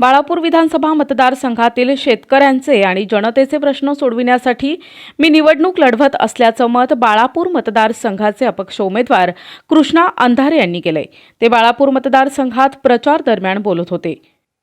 बाळापूर विधानसभा मतदारसंघातील शेतकऱ्यांचे आणि जनतेचे प्रश्न सोडविण्यासाठी मी निवडणूक लढवत असल्याचं मत बाळापूर मतदारसंघाचे अपक्ष उमेदवार कृष्णा अंधारे यांनी केलंय. ते बाळापूर मतदारसंघात प्रचार दरम्यान बोलत होते.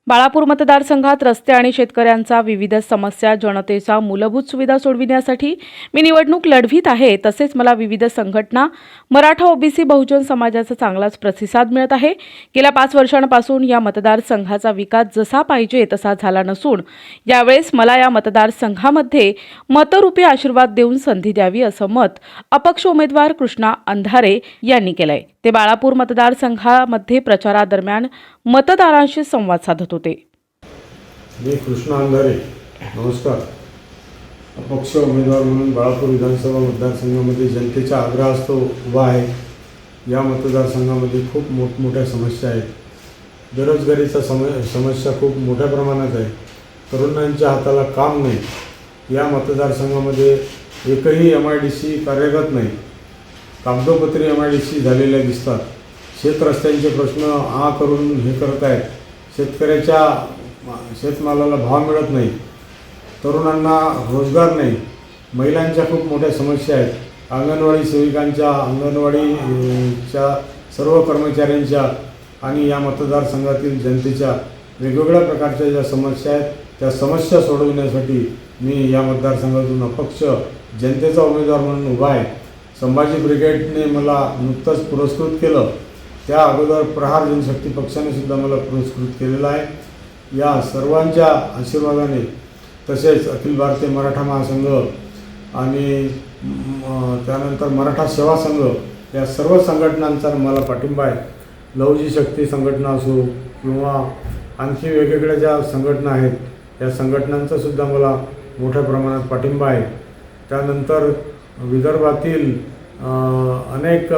बाळापूर मतदारसंघात रस्ते आणि शेतकऱ्यांचा विविध समस्या जनतेचा मूलभूत सुविधा सोडविण्यासाठी मी निवडणूक लढवीत आहे तसेच मला विविध संघटना मराठा ओबीसी बहुजन समाजाचा चांगलाच प्रतिसाद मिळत आहे. गेल्या पाच वर्षांपासून या मतदारसंघाचा विकास जसा पाहिजे तसा झाला नसून यावेळेस मला या मतदारसंघामध्ये मतरूपी आशीर्वाद देऊन संधी द्यावी असं मत अपक्ष उमेदवार कृष्णा अंधारे यांनी केलंय. ते बाळापूर मतदारसंघामध्ये प्रचारादरम्यान मतदारांशी संवाद साधत होते. मी कृष्ण अंधारे. नमस्कार. अपक्ष उमेदवार म्हणून बाळापूर विधानसभा मतदारसंघामध्ये जनतेच्या आग्रहास्तव उभा आहे. या मतदारसंघामध्ये खूप मोठमोठ्या समस्या आहेत. बेरोजगारीचा सम समस्या खूप मोठ्या प्रमाणात आहे. तरुणांच्या हाताला काम नाही. या मतदारसंघामध्ये एकही एम आय डी सी कार्यरत नाही. कागदोपत्री एम आय डी सी झालेल्या दिसतात. शेतरस्त्यांचे प्रश्न आ करून हे करत आहेत शेतकऱ्याच्या शेतमालाला भाव मिळत नाही. तरुणांना रोजगार नाही. महिलांच्या खूप मोठ्या समस्या आहेत. अंगणवाडी सेविकांच्या अंगणवाडीच्या सर्व कर्मचाऱ्यांच्या आणि या मतदारसंघातील जनतेच्या वेगवेगळ्या प्रकारच्या ज्या समस्या आहेत त्या समस्या सोडविण्यासाठी मी या मतदारसंघातून अपक्ष जनतेचा उमेदवार म्हणून उभा आहे. संभाजी ब्रिगेडने मला नुकतंच पुरस्कृत केलं. त्या अगोदर प्रहार जनशक्ती पक्षाने सुद्धा मला पुरस्कृत केलेला आहे. या सर्वांच्या आशीर्वादाने तसेच अखिल भारतीय मराठा महासंघ आणि त्यानंतर मराठा सेवा संघ या सर्व संघटनांचा मला पाठिंबा आहे. लवजी शक्ती संघटना असो किंवा आणखी वेगवेगळ्या ज्या संघटना आहेत या संघटनांचासुद्धा मला मोठ्या प्रमाणात पाठिंबा आहे. त्यानंतर विदर्भातील अनेक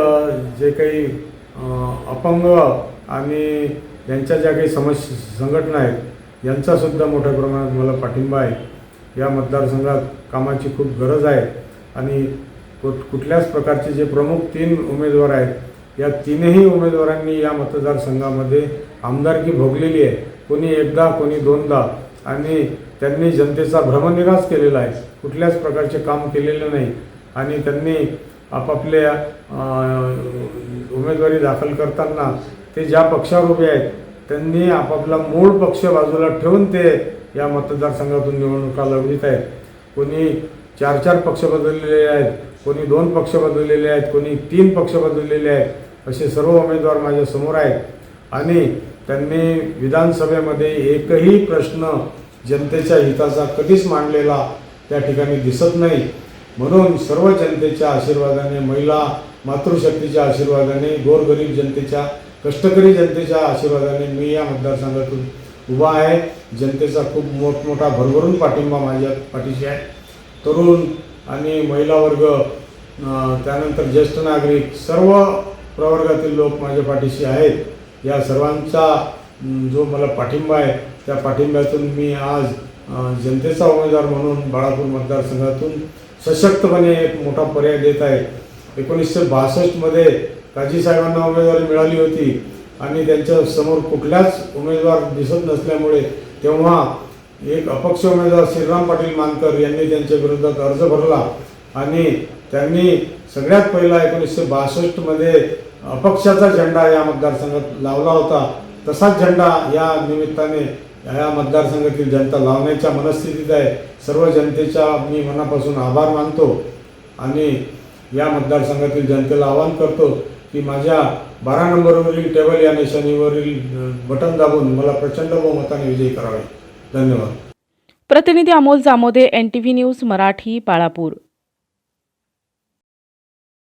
जे काही अपंग आणि यांच्या ज्या काही समस्या संघटना आहेत यांचासुद्धा मोठ्या प्रमाणात मला पाठिंबा आहे. या मतदारसंघात कामाची खूप गरज आहे आणि कुठ कुठल्याच प्रकारचे जे प्रमुख तीन उमेदवार आहेत या तीनही उमेदवारांनी या मतदारसंघामध्ये आमदारकी भोगलेली आहे. कोणी एकदा कोणी दोनदा आणि त्यांनी जनतेचा भ्रमनिरास केलेला आहे. कुठल्याच प्रकारचे काम केलेलं नाही. आणि त्यांनी आपापल्या उमेदवारी दाखल करताना ते ज्या पक्षावर उभे आहेत त्यांनी आपापला मूळ पक्ष बाजूला ठेवून ते या मतदारसंघातून निवडणुका लढवित आहेत. कोणी चार चार पक्ष बदललेले आहेत कोणी दोन पक्ष बदललेले आहेत कोणी तीन पक्ष बदललेले आहेत असे सर्व उमेदवार माझ्यासमोर आहेत. आणि त्यांनी विधानसभेमध्ये एकही प्रश्न जनतेच्या हिताचा कधीच मांडलेला त्या ठिकाणी दिसत नाही. म्हणून सर्व जनतेच्या आशीर्वादाने महिला मातृशक्तीच्या आशीर्वादाने गोरगरीब जनतेच्या कष्टकरी जनतेच्या आशीर्वादाने मी या मतदारसंघातून उभा आहे. जनतेचा खूप मोठमोठा भरभरून पाठिंबा माझ्या पाठीशी आहे. तरुण आणि महिला वर्ग त्यानंतर ज्येष्ठ नागरिक सर्व प्रवर्गातील लोक माझ्या पाठीशी आहेत. या सर्वांचा जो मला पाठिंबा आहे त्या पाठिंब्यातून मी आज जनतेचा उमेदवार म्हणून बाळापूर मतदारसंघातून सशक्तपणे एक मोठा पर्याय देत आहे एकोणीसशे बासष्टमध्ये काजी साहेबांना उमेदवारी मिळाली होती आणि त्यांच्यासमोर कुठल्याच उमेदवार दिसत नसल्यामुळे तेव्हा एक अपक्ष उमेदवार श्रीराम पाटील मानकर यांनी त्यांच्या विरोधात अर्ज भरला आणि त्यांनी सगळ्यात पहिला एकोणीसशे बासष्टमध्ये अपक्षाचा झेंडा या मतदारसंघात लावला होता. तसाच झेंडा या निमित्ताने या मतदारसंघातील जनता लावण्याच्या मनस्थितीत आहे. सर्व जनतेच्या मी मनापासून आभार मानतो आणि या मतदारसंघातील जनतेला आवाहन करतो की माझ्या बारा नंबरवरील टेबल या निशाणीवरील बटन दाबून मला प्रचंड बहुमताने विजयी करावे. धन्यवाद. प्रतिनिधी Amol Jamode N T V news Marathi Balapur.